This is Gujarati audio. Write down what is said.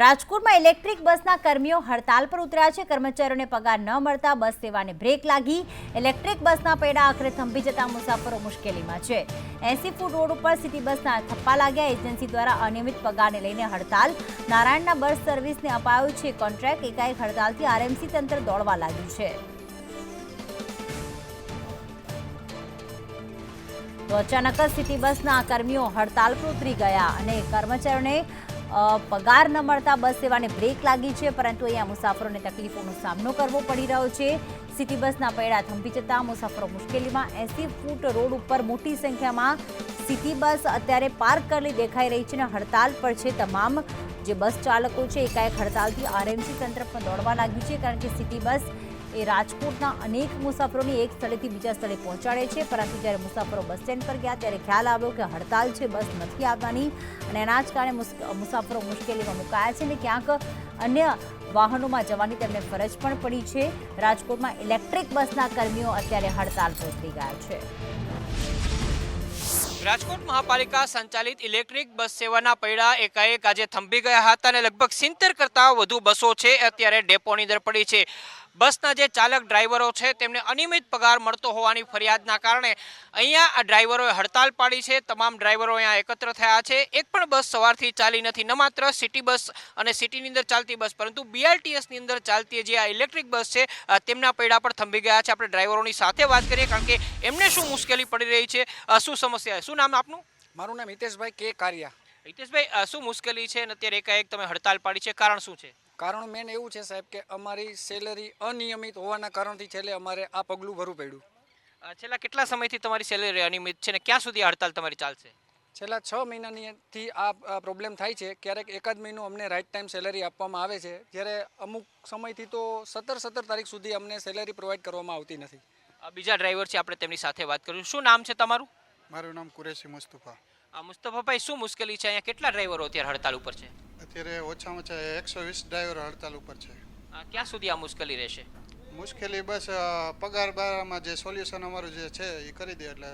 રાજકોટમાં ઇલેક્ટ્રિક બસના કર્મીઓ હડતાલ પર ઉતર્યા છે. કર્મચારીઓને પગાર ન મળતા બસ સેવાને બ્રેક લાગી. ઇલેક્ટ્રિક બસના પૈડા આખરે થંભી જતા મુસાફરો મુશ્કેલીમાં છે. એસી ફૂટ રોડ ઉપર સિટી બસના થપ્પા લાગ્યા. એજન્સી દ્વારા અનિયમિત પગારને લઈને હડતાલ. નારાયણના બસ સર્વિસને અપાયો છે કોન્ટ્રાક્ટ. એકાએક હડતાલથી આરએમસી તંત્ર દોડવા લાગ્યું છે. તો અચાનક જ સિટી બસના કર્મીઓ હડતાલ પર ઉતરી ગયા અને કર્મચારીઓને પગાર ન મળતા બસ સેવાને બ્રેક લાગી છે, પરંતુ અહીંયા મુસાફરોને તકલીફોનો સામનો કરવો પડી રહ્યો છે. સિટી બસના પૈડા થંભી જતા મુસાફરો મુશ્કેલીમાં એસી ફૂટ રોડ ઉપર મોટી સંખ્યામાં સિટી બસ અત્યારે પાર્ક કરેલી દેખાઈ રહી છે અને હડતાલ પર છે તમામ. જે બસ ચાલકો છે, એકાએક હડતાલથી આરએમસી તંત્ર પણ દોડવા લાગ્યું છે, કારણ કે સિટી બસ એ રાજકોટના અનેક મુસાફરોને એક સ્થળેથી બીજા સ્થળે પહોંચાડે છે. પરંતુ જ્યારે મુસાફરો બસ સ્ટેન્ડ પર ગયા ત્યારે ખ્યાલ આવ્યો કે હડતાલ છે, બસ નથી આવવાની અને એના જ કારણે મુસાફરો મુશ્કેલીમાં મુકાયા છે અને ક્યાંક અન્ય વાહનોમાં જવાની તેમને ફરજ પણ પડી છે. રાજકોટમાં ઇલેક્ટ્રિક બસના કર્મીઓ અત્યારે હડતાલ ઉતરી ગયા છે. રાજકોટ મહાપાલિકા સંચાલિત ઇલેક્ટ્રિક બસ સેવાના પૈડા એકાએક આજે થંભી ગયા હતા અને લગભગ સિત્તેર કરતાં વધુ બસો છે અત્યારે ડેપોની અંદર પડી છે. બસના જે ચાલક ડ્રાઈવરો છે, તેમને અનિયમિત પગાર મળતો હોવાની ફરિયાદના કારણે અહીંયા આ ડ્રાઈવરોએ હડતાલ પાડી છે. તમામ ડ્રાઈવરો અહીંયા એકત્ર થયા છે. એક પણ બસ સવારથી ચાલી નથી, ન માત્ર સિટી બસ અને સિટીની અંદર ચાલતી બસ, પરંતુ બીઆરટીએસની અંદર ચાલતી જે આ ઇલેક્ટ્રિક બસ છે તેમના પૈડા પર થંભી ગયા છે. આપણે ડ્રાઈવરોની સાથે વાત કરીએ, કારણ કે એમને શું મુશ્કેલી પડી રહી છે? શું સમસ્યા શું નામ આપનું? મારું નામ હિતેશભાઈ કે કારિયા. હિતેશભાઈ શું મુશ્કેલી છે અને અત્યારે એકાએક તમે હડતાલ પાડી છે? કારણ શું છે? કારણ મેન એવું છે સાહેબ કે અમારી સેલેરી અનિયમિત હોવાના કારણથી છેલ્લે અમારે આ પગલું ભરવું પડ્યું. છેલ્લા કેટલા સમયથી તમારી સેલેરી અનિયમિત છે ને ક્યાં સુધી આ હડતાલ તમારી ચાલશે? છેલ્લા છ મહિનાનીથી આ પ્રોબ્લેમ થાય છે. ક્યારેક એકાદ મહિનો અમને રાઈટ ટાઈમ સેલેરી આપવામાં આવે છે. જ્યારે અમુક સમયથી તો સત્તર સત્તર તારીખ સુધી અમને સેલેરી પ્રોવાઈડ કરવામાં આવતી નથી. બીજા ડ્રાઈવર છે આપણે તેમની સાથે વાત કરીશું. શું નામ છે તમારું? મારું નામ કુરેશી મુસ્તફા. અ, મુસ્તફાભાઈ શું મુશ્કેલી છે? અહીંયા કેટલા ડ્રાઈવરો અત્યારે હડતાલ ઉપર છે? અત્યારે ઓછામાં ઓછા એકસો વીસ ડ્રાઈવર હડતાલ ઉપર છે. આ ક્યાં સુધી આ મુશ્કેલી રહેશે? મુશ્કેલી બસ પગાર બારામાં જે સોલ્યુશન અમારું જે છે એ કરી દે એટલે